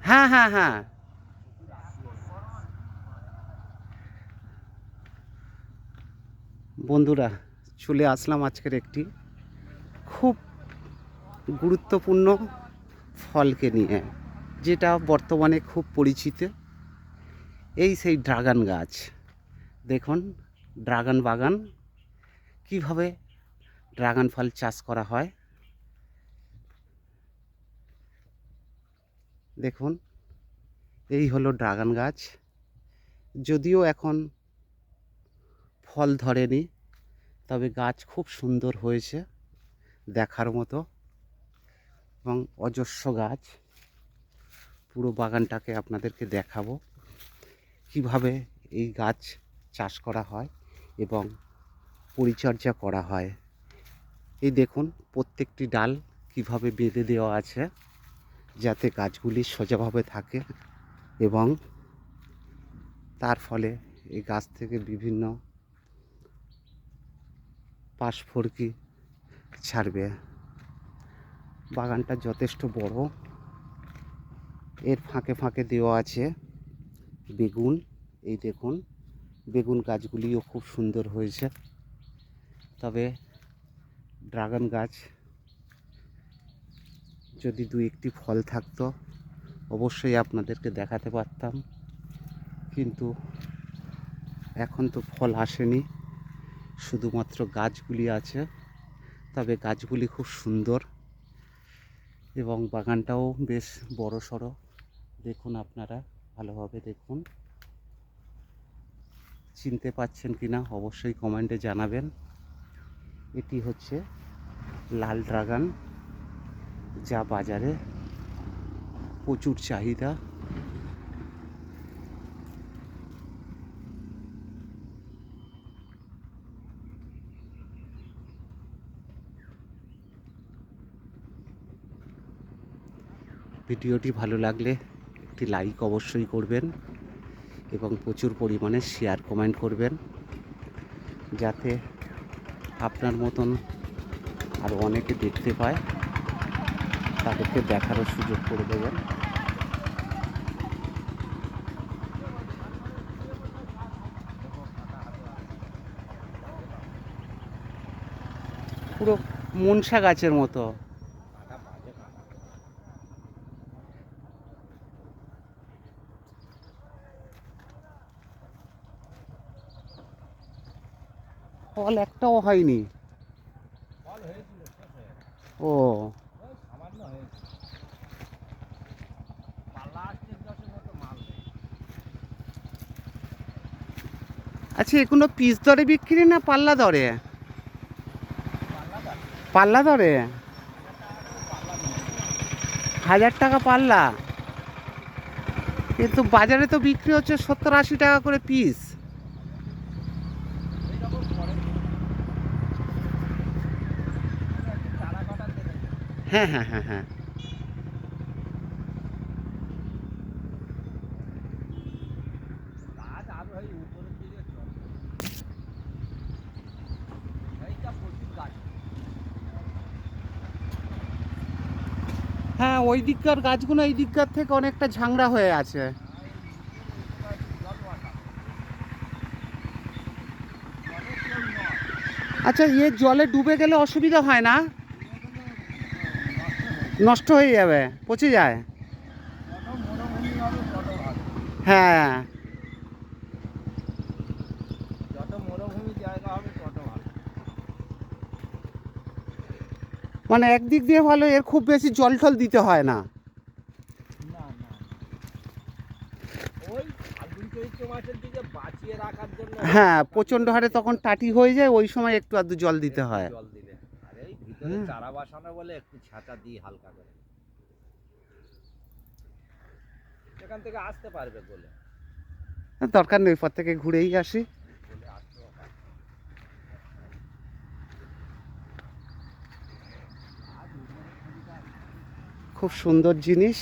হ্যাঁ হ্যাঁ হ্যাঁ। বন্ধুরা, চলে আসলাম আজকের একটি খুব গুরুত্বপূর্ণ ফলকে নিয়ে, যেটা বর্তমানে খুব পরিচিত। এই সেই ড্রাগন গাছ। দেখুন, ড্রাগন বাগান, কীভাবে ড্রাগন ফল চাষ করা হয়। দেখুন, এই হলো ড্রাগন গাছ। যদিও এখন ফল ধরেনি, তবে গাছ খুব সুন্দর হয়েছে দেখার মতো এবং অজস্র গাছ। পুরো বাগানটাকে আপনাদেরকে দেখাবো, কীভাবে এই গাছ চাষ করা হয় এবং পরিচর্যা করা হয়। এই দেখুন, প্রত্যেকটি ডাল কীভাবে বেঁধে দেওয়া আছে, যাতে গাছগুলি সোজাভাবে থাকে এবং তার ফলে এই গাছ থেকে বিভিন্ন পাশফড়কি ছাড়বে। বাগানটা যথেষ্ট বড়। এর ফাঁকে ফাঁকে দেওয়া আছে বেগুন। এই দেখুন, বেগুন গাছগুলিও খুব সুন্দর হয়েছে। তবে ড্রাগন গাছ। যদি দু একটি ফল থাকতো, অবশ্যই আপনাদেরকে দেখাতে পারতাম। কিন্তু এখন তো ফল আসেনি। শুধুমাত্র গাছগুলি আছে। তবে গাছগুলি খুব সুন্দর এবং বাগানটাও বেশ বড় সড়ো দেখুন আপনারা, ভালোভাবে দেখুন। চিনতে পাচ্ছেন কি না অবশ্যই কমেন্টে জানাবেন। এটি হচ্ছে লাল ড্রাগন, যা বাজারে প্রচুর চাহিদা। ভিডিওটি ভালো লাগলে একটি লাইক অবশ্যই করবেন এবং প্রচুর পরিমাণে শেয়ার কমেন্ট করবেন, যাতে আপনার মতন আর অনেকে দেখতে পায়, তাদেরকে দেখারও সুযোগ করে দেবেন। পুরো মনসা গাছের মতো। ফল একটাও হয়নি। হয়ে। ও। আচ্ছা এগুলো পিস দরে বিক্রি না পাল্লা দরে? পাল্লা দরে? হাজার টাকা পাল্লা। কিন্তু বাজারে তো বিক্রি হচ্ছে সত্তর আশি টাকা করে পিস এই যখন পরে চারা কাটার দেখেছে হ্যাঁ হ্যাঁ হ্যাঁ হ্যাঁ। হ্যাঁ ওই দিককার গাছগুলো এই দিককার থেকে অনেকটা ঝাংড়া হয়ে আছে। আচ্ছা ইয়ে জলে ডুবে গেলে অসুবিধা হয় না? নষ্ট হয়ে যাবে, পচে যায়। হ্যাঁ। মানে একদিক দিয়ে ভালো, এর খুব বেশি জল টল দিতে হয় না। হ্যাঁ প্রচণ্ড হারে তখন টাটি হয়ে যায়, ওই সময় একটু আধটু জল দিতে হয় জল দিলে আর এই ভিতরে হুম। চারা বাসানো বলে একটু ছাঁচা দিই হালকা করে। সেখান থেকে আসতে পারবে বলে। দরকার নেই পর থেকে ঘুরেই আসি। খুব সুন্দর জিনিস।